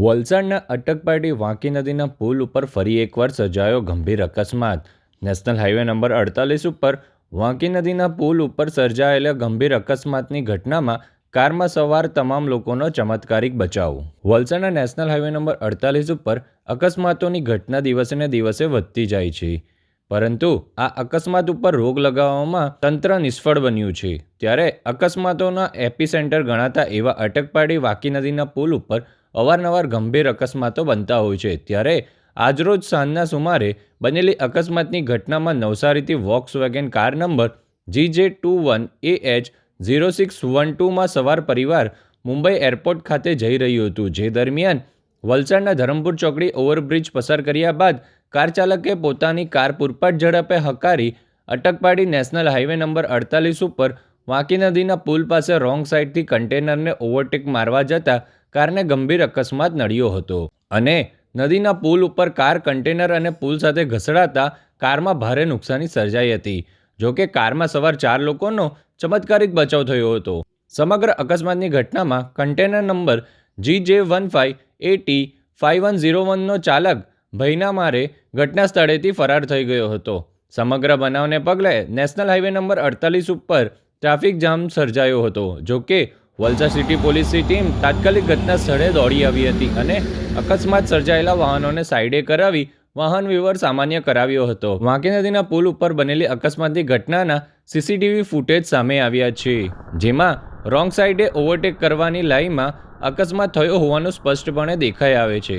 વલસાડના અટકપાડી વાંકી નદીના પુલ ઉપર ફરી એકવાર સર્જાયો ગંભીર અકસ્માત. નેશનલ હાઈવે નંબર અડતાલીસ ઉપર વાંકી નદીના પુલ ઉપર સર્જાયેલા ગંભીર અકસ્માતની ઘટનામાં કારમાં સવાર તમામ લોકોનો ચમત્કારિક બચાવ. વલસાડના નેશનલ હાઈવે નંબર અડતાલીસ ઉપર અકસ્માતોની ઘટના દિવસે દિવસે વધતી જાય છે. પરંતુ આ અકસ્માત ઉપર રોગ લગાવવામાં તંત્ર નિષ્ફળ બન્યું છે. ત્યારે અકસ્માતોના એપી સેન્ટર ગણાતા એવા અટકપાડી વાકી નદીના પુલ ઉપર અવારનવાર ગંભીર અકસ્માતો બનતા હોય છે. ત્યારે આજરોજ સાંજના સુમારે બનેલી અકસ્માતની ઘટનામાં નવસારીથી Volkswagen car number G J two one A H zero six one ટુમાં સવાર પરિવાર મુંબઈ એરપોર્ટ ખાતે જઈ રહ્યું હતું. જે દરમિયાન વલસાડના ધરમપુર ચોકડી ઓવરબ્રિજ પસાર કર્યા બાદ કાર ચાલકે પોતાની કાર પૂરપાટ ઝડપે હકારી અટકપાડી નેશનલ હાઈવે નંબર અડતાલીસ ઉપર વાંકી નદીના પુલ પાસે રોંગ સાઈડથી કન્ટેનરને ઓવરટેક મારવા જતાં કારને ગંભીર અકસ્માત નડ્યો હતો. અને નદીના પુલ ઉપર કાર, કન્ટેનર અને પુલ સાથે ઘસડાતા કારમાં ભારે નુકસાની સર્જાઈ હતી. જોકે કારમાં સવાર ચાર લોકોનો ચમત્કારિક બચાવ થયો હતો. સમગ્ર અકસ્માતની ઘટનામાં container number G J one five A T five one zero વનનો ચાલક ભયના મારે ઘટના સ્થળેથી ફરાર થઈ ગયો હતો. સમગ્ર બનાવને પગલે નેશનલ હાઈવે નંબર અડતાલીસ ઉપર ટ્રાફિક જામ સર્જાયો હતો. જોકે વલસાડ સિટી પોલીસની ટીમ તાત્કાલિક ઘટના સ્થળે દોડી આવી હતી અને અકસ્માત સર્જાયેલા વાહનોને સાઈડે કરાવી વાહન વ્યવહાર સામાન્ય કરાવ્યો હતો. વાંકી નદીના પુલ ઉપર બનેલી અકસ્માતની ઘટનાના સીસીટીવી ફૂટેજ સામે આવ્યા છે, જેમાં રોંગ સાઈડે ઓવરટેક કરવાની લાઈનમાં અકસ્માત થયો હોવાનું સ્પષ્ટપણે દેખાઈ આવે છે.